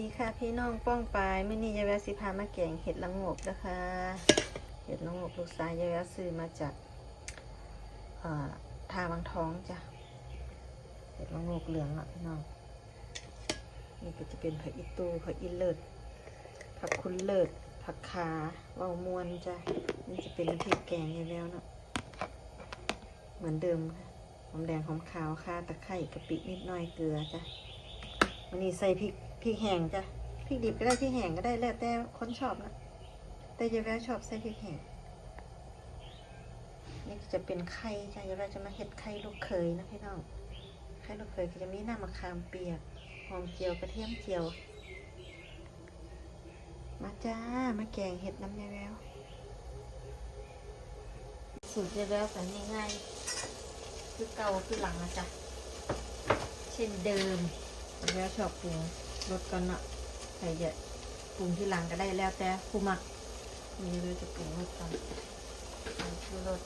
ดีค่ะพี่น้องป้องปายมื่อนี้ยายแววสิพามาแกงเห็ดละโงกนะคะ เห็ดละโงกลูกสายยายแววซื้อมาจากเอ่อทาบางท้องจ้ะ เห็ดละโงกเหลืองอะพี่น้อง นี่ก็จะเป็นผักอีตูผักอีเลิศผักคุณเลิศผักขาเว่าวมวนจ้ะ นี่จะเป็นพริกแกงยายแววเนาะ เหมือนเดิมค่ะหอมแดงหอมขาวค่ะตะไคร่กะปินิดหน่อยเกลือจ้ะวันนี้ใส่พริก พริกแห้งจ้ะพริกดิบก็ได้พริกแห้งก็ได้แล้วแต่คนชอบนะแต่ยายแววชอบใส่พริกแห้งนี่จะเป็นไข่จ้ะยายแววจะมาเห็ดไข่ลูกเคยนะพี่น้องไข่ลูกเคยก็จะมีน้ำมะขามเปียกหอมเจียวกระเทียมเจียว มาจ้ามาแกงเห็ดน้ำยายแววสูตรยายแววใส่ง่ายๆคือเก่าคือหลังนะจ๊ะเช่นเดิมแล้วชอบปรุง รสก่อนเนาะใครจะปรุงที่หลังก็ได้แล้วแต่ผู้มักนี่เราจะปรุงรสก่อนใส่ชูรส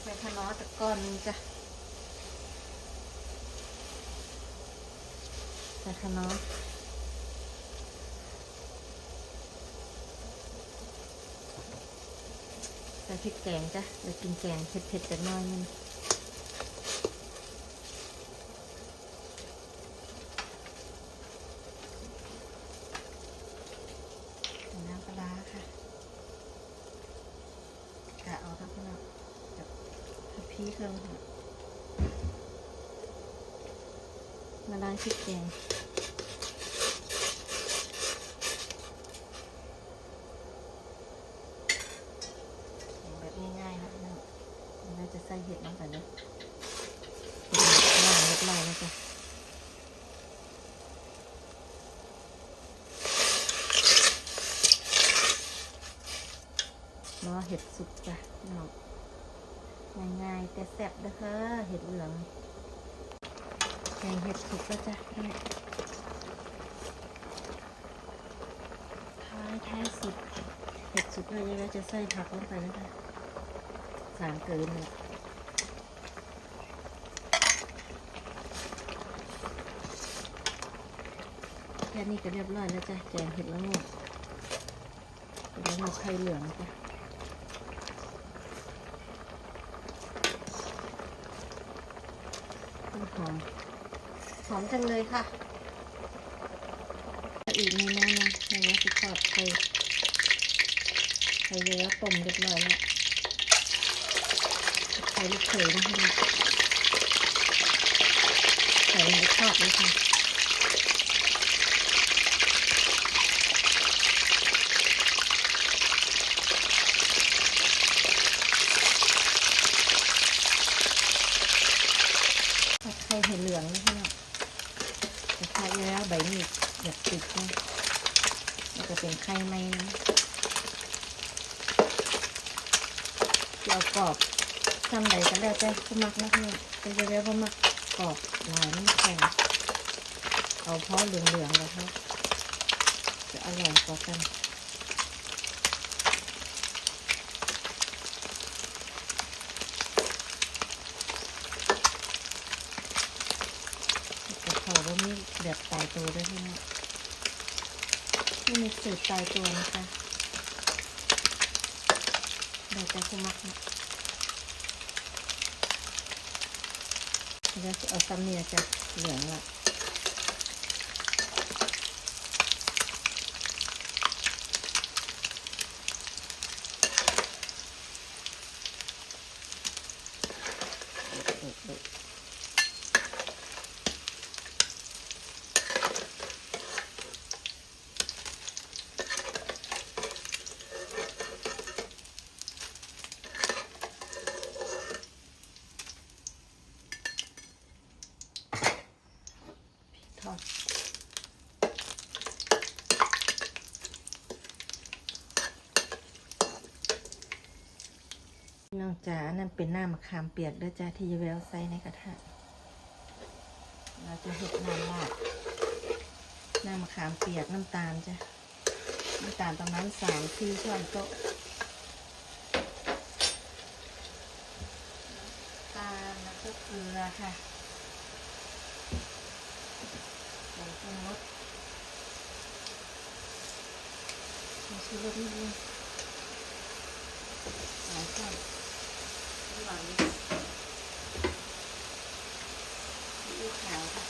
ใส่ขนอตะก้อนหนึงจ้ะใส่ขนอใส่พริกแกงจ้ะเดี๋ยวกินแกงเผ็ดๆจะน้อยนึง น้ำปลาร้าค่ะกะเอาทั้งพลังกับทั พพีเครื่องค่ะมาล้างพริกแกงแกงแบบง่ายๆนะนะเราจะใส่เห็ดลงไปเลยเป็นล่างเล็กลายนะจ๊ะรอเห็ดสุกจ้ะพี่น้อ ง่ายๆแต่แซ่บเด้อค่ะเห็ดเหลืองแกงเห็ดสุกแล้วจ้ะนี่ท้ายท้ายสุด เห็ดสุกเลยยังไงจะใส่ผักลงไปนะคะสามเกินเลยแค่นี้ก็เรียบร้อยแล้วจ้ะแกงเห็ดละงกเห็ดละงกไข่เหลืองจ้ะ ต้นห อมหอมจังเลยค่ะอีกเมนูหนึงในนี้สิทอดไข่ไข่เยอะต้มเรียบร้อยแล้วไข่ลูกเขยนะคะใส่ลงไปทอบเลยค่ะทอดไข่เห็ดเหลืองนะคะเนาะแต่ไข่แล้วใบมีดแบบติดนะมันจะเป็นไข่ไหมนะเรากรอบทำใดก็แล้วแต่ผู้มักนะ พี่แต่จะเรียกว่ามักกรอบหลายมันแข็งเอาเพราะเหลืองๆแล้วครับจะอร่อยกว่ากันแต่เขาว่ามีแบบตายตัวด้วยใช่ไหมไม่มีสูตรตายตัวนะคะเดี๋ยวจะสมัครนะ แล้วจะเอาซ้ำเนี่ยจะเหลืองละ จ้านั่นเป็นหน้ามะขามเปียกด้อจ้าที่เวลใส่ในกระทะ เราจะเห็ดน้ำลาดหน้ามะขามเปียกน้ำตาลจ้ะ น้ำตาลตรงนั้นสามที่ช้อนโต๊ะตาลแล้วก็เกลือค่ะใส่ปรงสใส่ชูรสนิดนึงหลายช้อน ระหว่างนี้ซีอิ๊วขาวค่ะ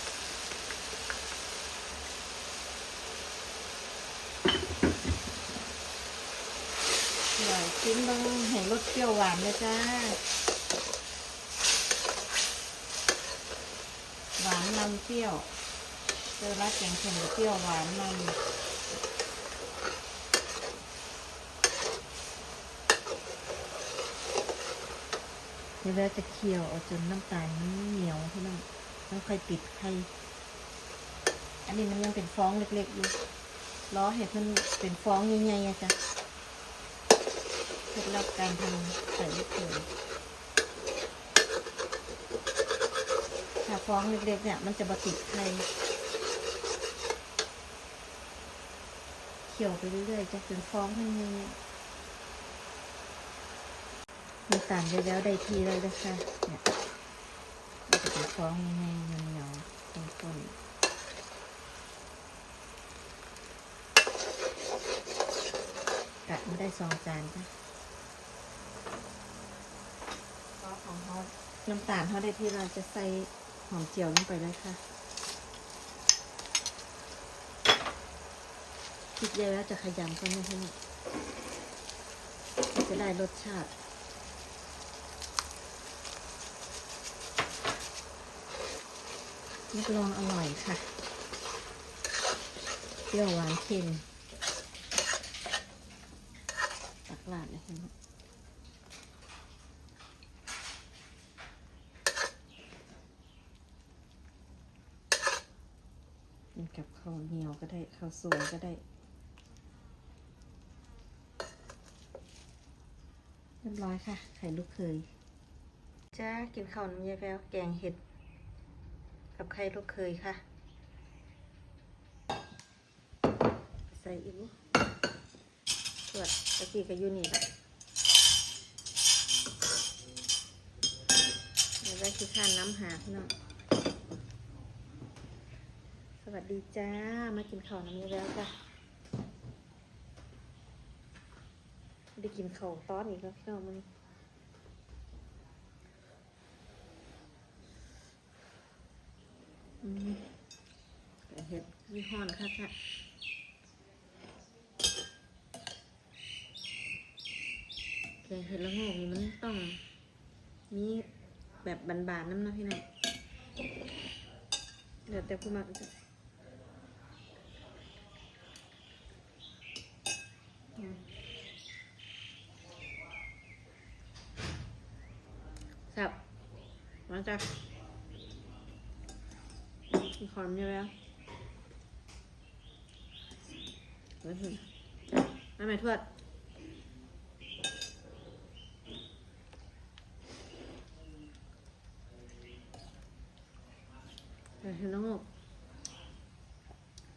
เดี๋ยชิ้นบางเห็นรสเปรี้ยวหวานเลยจ้าหวานนำเปรี้ยวเจอรัดแกงเค็มเปรี้ยวหวานนำ เดี๋ยวเราจะเคี่ยวเอาจนน้ำตาลเหนียวพี่น้องแล้วค่อยปิดไข่อันนี้มันยังเป็นฟองเล็กๆอยู่ล้อให้เพิ่นเป็นฟองใหญ่ๆอะจ้ะเคล็ดลับการทำใส่ลูกเขยถ้าฟองเล็กๆเนี่ยมันจะบติดไข่เขี่ยวไปเรื่อยๆจะเป็นฟองขึ้นเงี้ย มีตาลไปแล้วได้ทีเลยนะคะเนี่ยมันจะเป็นฟองยังไงเหนียวๆข้นๆกะไม่ได้สองจานจ้ะซอสของเขาน้ำตาลเขาได้ที่เราจะใส่หอมเจียวลงไปเลยค่ะคิดเยอะแล้วจะขยำก็ไม่ให้จะได้รสชาติ รับรองอร่อยค่ะ เปรี้ยวหวานเค็มตักลาดเลยค่ะกินกับข้าวเหนียวก็ได้ข้าวสวยก็ได้เรียบร้อยค่ะ ไข่ลูกเคยจ้ากินข้าวน้ำยายแววแกงเห็ด กับไข่ลูกเคยค่ะ ใส่อีกตรวจตะกี้ก็อยู่นี่แหละเดี๋ยวได้ขี้ข้าน้ำหาพี่น้องสวัสดีจ้า มากินข้าวน้ำนี้แล้วจ้ะได้กินข้าวตอนอีกแล้วพี่น้องมันอืม แต่เห็ดยี่ห้อนค่ะค่ะแกงเห็ดละโงกนี่มันต้องมีแบบบานๆน้ำนะพี่น้องเดี๋ยวแต่ผู้มักจะครับมาจ้ะ มีขอมเยอะแล้วเฮ้ยมาไหมทวดเห็นน้องลูก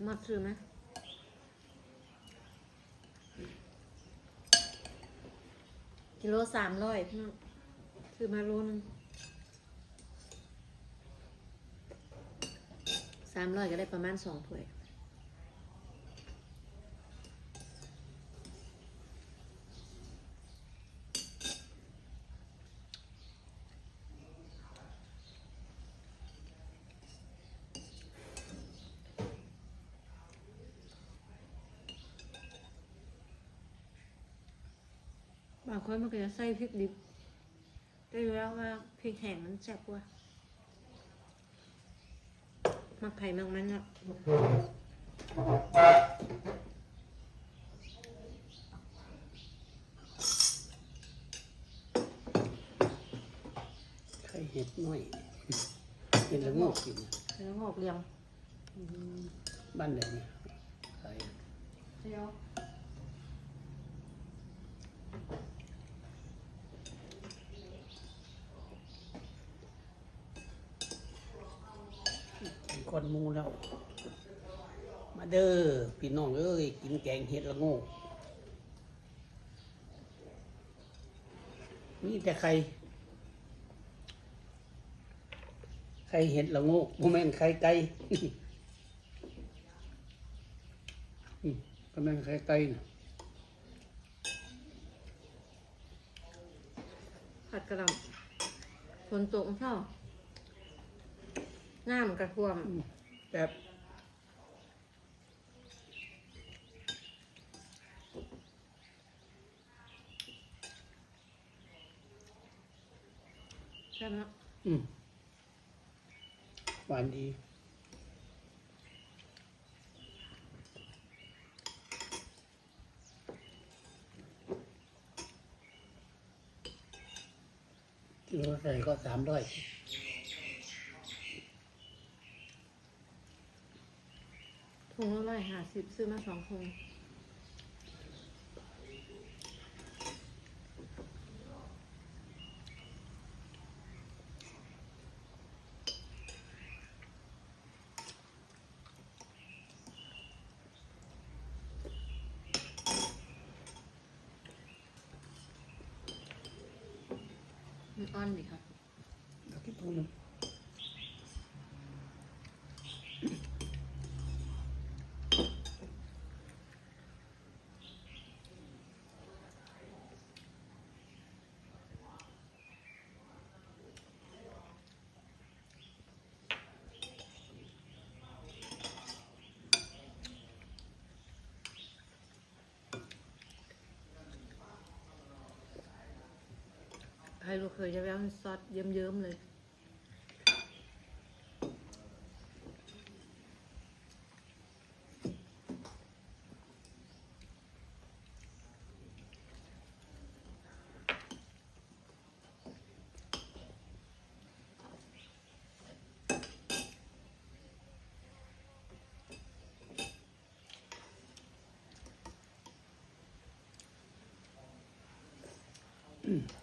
มัดซื้อไหมกิโลสามร้อยพี่น้องซื้อมาโลนึงามร้อยก็ได้ประมาณสองถ้วยบางคนมันก็จะใส่พริกดิบได้รู้แล้วว่าพริกแห้งมันแซ่บกว่า มักไผ่มักมันอะไข่เห็ดน้อยเป็นละโงกกินแล้วงอกเรียงอืมบ้านไหนเนี่ยขายเดียว ก่อนมูแล้ว มาเด้อพี่น้องเอ้ยกินแกงเห็ดละง่นี่แต่ใคร ใครเห็ดละง่บ่แม่นใครไก่ก็แม่นใครไก่นะผัดกระดล่ฝนตกเช้า น้ำกระท่วมแบบใช่ไหมเนาะอืมหวานดี กิโลใส่ก็สามร้อย งละร้อยห้าสิบซื้อมาสองถุงมันอ่อนดีค่ะแล้วกินทุกนึง ใครรู้เคยจะแววซอสเยิ้มๆเลยจั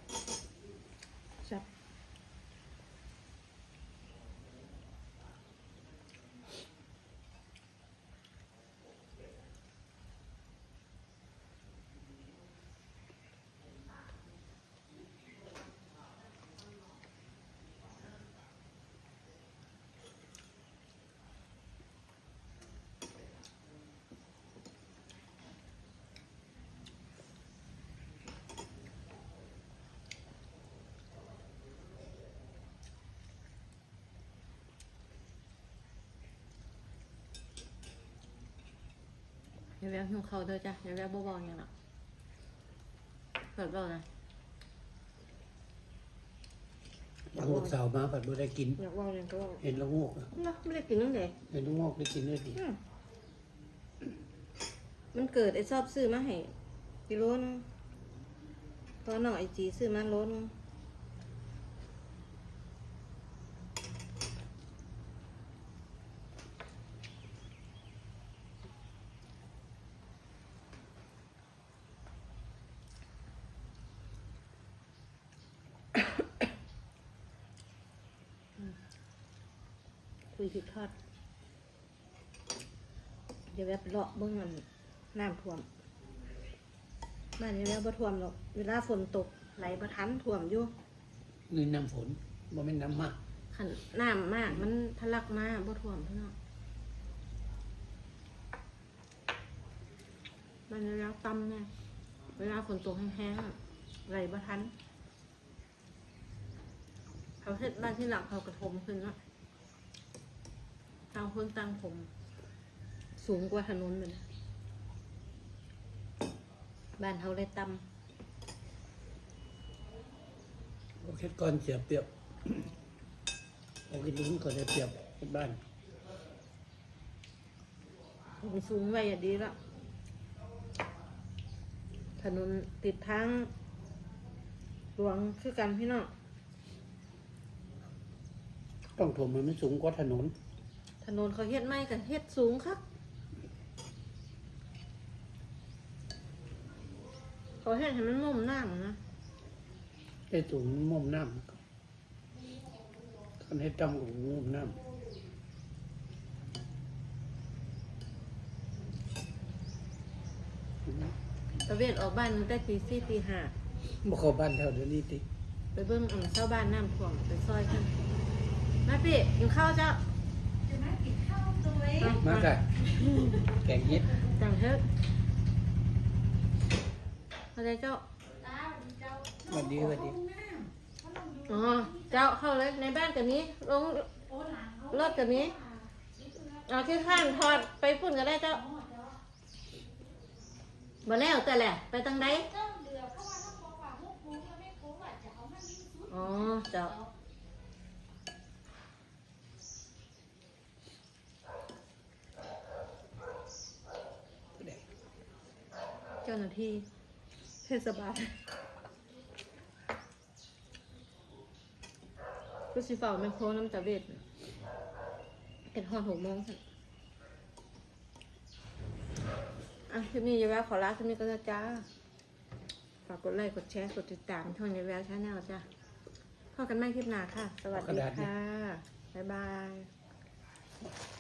แววหิวเขาวเด้อจ้ะอย่าแววบ่บอกอย่างละเปิดบอกนะบางลูกสาวมาผัดบ่ได้กิน อยากบอกอย่างก็บอกเห็นแล้วงอกอะเนาะไม่ได้กินนั่นเด็เห็นแล้วงอกได้กินด้วยดิมันเกิดไอ้ชอบซื้อมาให้กิโลนึงเพราะน้องไอจีซื้อมาโลนึง คุยผิดทอด เดี๋ยวแบบเลาะเบื้องมันน้ำท่วมบ้านนี้แล้วบ่ท่วมหรอกเวลาฝนตกไหลบ่ทันท่วมอยู่นี่น้ำฝนบ่แม่นน้ำมากขันน้ำมากมันทะลักมาบ่ท่วมพี่น้องบ้านนี้แล้วต่ำเนี่ยเวลาฝนตกแห้งๆอะไหลบ่ทันเขาเฮ็ดบ้านที่หลังเขากระทมขึ้นเนาะ ต่างคนต่างผม สูงกว่าถนนเลยนะบ้านเขาเลยต่โอเคก่อนเสียเปรียบ โอเคลุ้นก็ได้เปรียบที่บ้านำผมสูงไว้อย่าดีแล้วถนนติดทางหลวงคือกันพี่น้อง ต้องถ่วมมันไม่สูงกว่าถนน ถนนเขาเฮ็ดไม่กันเฮ็ดสูงครับเขาเฮ็ดให้มันมุมน้ำนะได้สูงมุมน้ำคันให้ต่ำกว่ามุมน้ตะเวนออกบ้านตั้งแต่ตีสี่ตีห้าำบ่เข้าบ้านแถวเดี๋ยวนี้ติ ไปเบิ่งอันเช่าบ้านน้ำท่วมไปซอยกันมาพี่กินข้าวเจ้า มาไก่แกงเห็ดจังเฮ็ดอะไรเจ้าสวัสดีสวัสดีอ๋อเจ้าเข้าเลยในบ้านกับนี้ลงรถกับนี้เอาที่ข้างถอดไปปุ่นก็ได้เจ้าบ่แล้วแต่แหละ ไปทางใดอ๋อเจ้า ผู้ใด เจ้าหน้าที่เทศบาลก็สิเฝ้าแม่โคน้ำตาเวทน่ะเป็นหอดหกโมงค่ะอะคลิปนี้ยายแววขอลาคลิปนี้ก็จะจ้า ฝากกดไลค์ กดแชร์ กดติดตามช่องยายแววชาแนลจ้าพอกันใหม่คลิปหน้าค่ะ สวัสดีค่ะ บ๊ายบาย